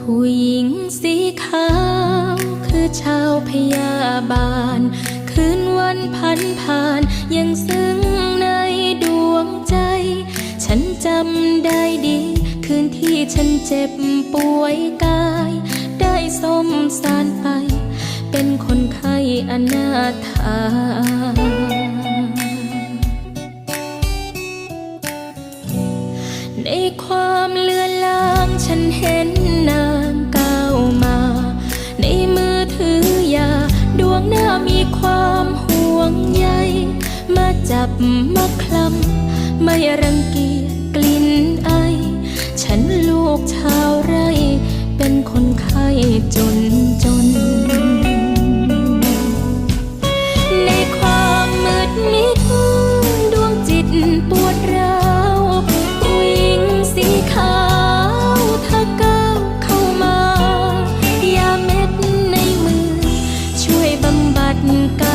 ผู้หญิงสีขาว คือชาวพยาบาล คืนวันพันผ่าน ยังซึ้งในดวงใจ ฉันจำได้ดี คืนที่ฉันเจ็บป่วยกาย ได้สมสารไป เป็นคนไข้อนาถาในความเลือนลางฉันเห็น ถือยา ดวงหน้ามีความห่วงใย มาจับมาคลำ Engkau